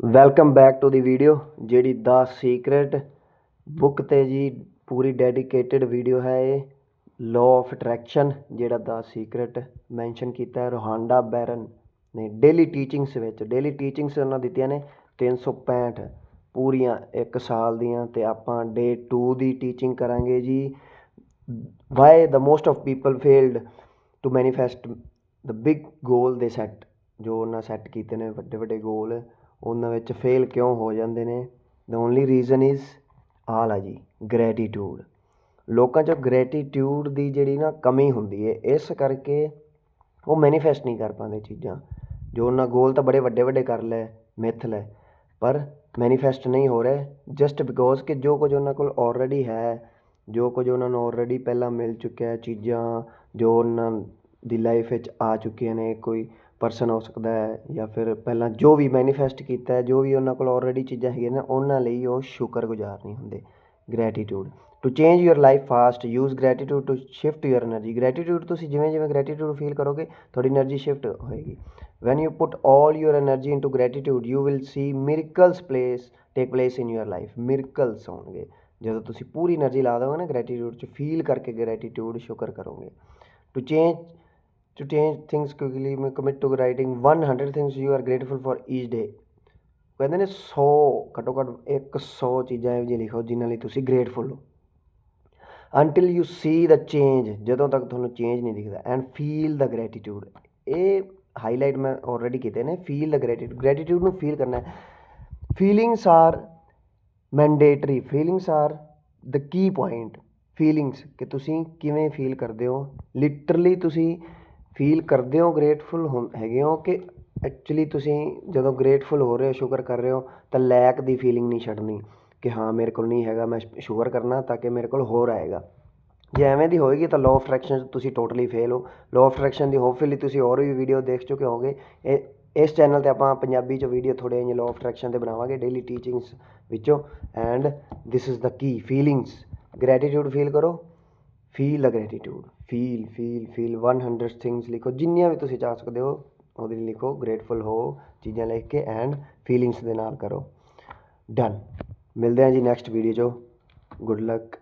Welcome back to the video ਜਿਹੜੀ ਦਾ secret book ਤੇ ਜੀ ਪੂਰੀ ਡੈਡੀਕੇਟਿਡ ਵੀਡੀਓ ਹੈ ਇਹ। ਲਾਅ ਆਫ ਅਟਰੈਕਸ਼ਨ ਜਿਹੜਾ ਦਾ ਸੀਕ੍ਰੇਟ ਮੈਂਸ਼ਨ ਕੀਤਾ ਹੈ ਰੋਹਾਂਡਾ ਬੈਰਨ ਨੇ ਡੇਲੀ ਟੀਚਿੰਗਸ ਵਿੱਚ ਡੇਲੀ ਟੀਚਿੰਗਸ ਉਹਨਾਂ ਦਿੱਤੀਆਂ ਨੇ 365 ਪੂਰੀਆਂ 1 ਸਾਲ ਦੀਆਂ ਤੇ ਆਪਾਂ ਡੇ 2 ਦੀ ਟੀਚਿੰਗ ਕਰਾਂਗੇ ਜੀ। Why the most of people failed to manifest the big goal they set ਜੋ ਉਹਨਾਂ ਸੈੱਟ ਕੀਤੇ ਨੇ ਵੱਡੇ ਵੱਡੇ ਗੋਲ ਉਹਨਾਂ ਵਿੱਚ ਫੇਲ ਕਿਉਂ ਹੋ ਜਾਂਦੇ ਨੇ? The only reason is all ਆ ਜੀ ਗ੍ਰੈਟੀਟਿਊਡ ਲੋਕਾਂ 'ਚ ਗ੍ਰੈਟੀਟਿਊਡ ਦੀ ਜਿਹੜੀ ਨਾ ਕਮੀ ਹੁੰਦੀ ਹੈ ਇਸ ਕਰਕੇ ਉਹ ਮੈਨੀਫੈਸਟ ਨਹੀਂ ਕਰ ਪਾਉਂਦੇ ਚੀਜ਼ਾਂ। ਜੋ ਉਹਨਾਂ ਗੋਲ ਤਾਂ ਬੜੇ ਵੱਡੇ ਵੱਡੇ ਕਰ ਲਏ ਮਿੱਥ ਲੈ, ਪਰ ਮੈਨੀਫੈਸਟ ਨਹੀਂ ਹੋ ਰਹੇ ਜਸਟ ਬਿਕੋਜ਼ ਕਿ ਜੋ ਕੁਝ ਉਹਨਾਂ ਕੋਲ ਆਲਰੇਡੀ ਹੈ, ਜੋ ਕੁਝ ਉਹਨਾਂ ਨੂੰ ਆਲਰੇਡੀ ਪਹਿਲਾਂ ਮਿਲ ਚੁੱਕਿਆ ਹੈ ਚੀਜ਼ਾਂ, ਜੋ ਉਹਨਾਂ ਦੀ ਲਾਈਫ ਵਿੱਚ ਆ ਚੁੱਕੀਆਂ ਨੇ, ਕੋਈ ਪਰਸਨ ਹੋ ਸਕਦਾ ਹੈ ਜਾਂ ਫਿਰ ਪਹਿਲਾਂ ਜੋ ਵੀ ਮੈਨੀਫੈਸਟ ਕੀਤਾ ਜੋ ਵੀ ਉਹਨਾਂ ਕੋਲ ਆਲਰੇਡੀ ਚੀਜ਼ਾਂ ਹੈਗੀਆਂ ਨੇ, ਉਹਨਾਂ ਲਈ ਉਹ ਸ਼ੁਕਰਗੁਜ਼ਾਰ ਨਹੀਂ ਹੁੰਦੇ। Gratitude to change your life fast use gratitude to shift your energy gratitude ਤੁਸੀਂ ਜਿਵੇਂ ਜਿਵੇਂ ਗ੍ਰੈਟੀਟਿਊਡ ਫੀਲ ਕਰੋਗੇ, ਤੁਹਾਡੀ એનર્ਜੀ ਸ਼ਿਫਟ ਹੋਏਗੀ। When you put all your energy into gratitude you will see miracles place take place in your life miracles ਹੋਣਗੇ। ਜਦੋਂ ਤੁਸੀਂ ਪੂਰੀ energy ਲਾ ਦੋਗੇ ਨਾ ਗ੍ਰੈਟੀਟਿਊਡ ਚ ਫੀਲ ਕਰਕੇ ਗ੍ਰੈਟੀਟਿਊਡ ਸ਼ੁਕਰ ਕਰੋਗੇ। To change to change things quickly commit to writing 100 things you are grateful for each day ਕਹਿੰਦੇ ਨੇ 100 ਘੱਟੋ ਘੱਟ 100 ਚੀਜ਼ਾਂ ਇਹੋ ਜਿਹੀਆਂ ਲਿਖੋ, ਜਿਨ੍ਹਾਂ ਲਈ ਤੁਸੀਂ ਗ੍ਰੇਟਫੁਲ ਹੋ। Until you see the change ਜਦੋਂ ਤੱਕ ਤੁਹਾਨੂੰ ਚੇਂਜ ਨਹੀਂ ਦਿਖਦਾ ਐਂਡ ਫੀਲ ਦਾ ਗ੍ਰੈਟੀਟਿਊਡ ਇਹ ਹਾਈਲਾਈਟ ਮੈਂ ਆਲਰੇਡੀ ਕੀਤੇ ਨੇ ਫੀਲ ਦਾ ਗ੍ਰੈਟੀਟਿਊਡ ਗ੍ਰੈਟੀਟਿਊਡ ਨੂੰ ਫੀਲ ਕਰਨਾ ਹੈ। Feelings are mandatory feelings are the key point feelings ਕਿ ਤੁਸੀਂ ਕਿਵੇਂ ਫੀਲ ਕਰਦੇ ਹੋ। ਲਿਟਰਲੀ ਤੁਸੀਂ ਫੀਲ ਕਰਦੇ ਹੋ ਗ੍ਰੇਟਫੁਲ ਹੈਗੇ ਹੋ ਕਿ ਐਕਚੁਅਲੀ ਤੁਸੀਂ ਜਦੋਂ ਗ੍ਰੇਟਫੁਲ ਹੋ ਰਹੇ ਹੋ, ਸ਼ੁਕਰ ਕਰ ਰਹੇ ਹੋ, ਤਾਂ ਲੈਕ ਦੀ ਫੀਲਿੰਗ ਨਹੀਂ ਛੱਡਣੀ ਕਿ ਹਾਂ ਮੇਰੇ ਕੋਲ ਨਹੀਂ ਹੈਗਾ, ਮੈਂ ਸ਼ੁਕਰ ਕਰਨਾ ਤਾਂ ਕਿ ਮੇਰੇ ਕੋਲ ਹੋਰ ਆਏਗਾ। ਜੇ ਐਵੇਂ ਦੀ ਹੋਏਗੀ ਤਾਂ ਲਾਅ ਆਫ ਅਟਰੈਕਸ਼ਨ ਤੁਸੀਂ ਟੋਟਲੀ ਫੇਲ ਹੋ। ਲਾਅ ਆਫ ਅਟਰੈਕਸ਼ਨ ਦੀ ਹੋਪਫੁਲੀ ਤੁਸੀਂ ਹੋਰ ਵੀ ਵੀਡੀਓ ਦੇਖ ਚੁੱਕੇ ਹੋਗੇ ਇਹ, ਇਸ ਚੈਨਲ ਤੇ ਆਪਾਂ ਪੰਜਾਬੀ ਚ ਵੀਡੀਓ ਥੋੜੇ ਜਿਹੇ ਲਾਅ ਆਫ ਅਟਰੈਕਸ਼ਨ ਤੇ ਬਣਾਵਾਂਗੇ ਡੇਲੀ ਟੀਚਿੰਗਸ ਵਿੱਚੋਂ। And this is the key feelings gratitude feel ਕਰੋ। Feel the gratitude feel feel feel 100 things ਲਿਖੋ, ਜਿੰਨੀਆਂ ਵੀ ਤੁਸੀਂ ਚਾਹ ਸਕਦੇ ਹੋ, ਉਹਦੇ ਲਈ ਲਿਖੋ ਗ੍ਰੇਟਫੁਲ ਹੋ, ਚੀਜ਼ਾਂ ਲਿਖ ਕੇ ਐਂਡ ਫੀਲਿੰਗਸ ਦੇ ਨਾਲ ਕਰੋ। ਡਨ ਮਿਲਦੇ ਹਾਂ ਜੀ ਨੈਕਸਟ ਵੀਡੀਓ 'ਚ। Good luck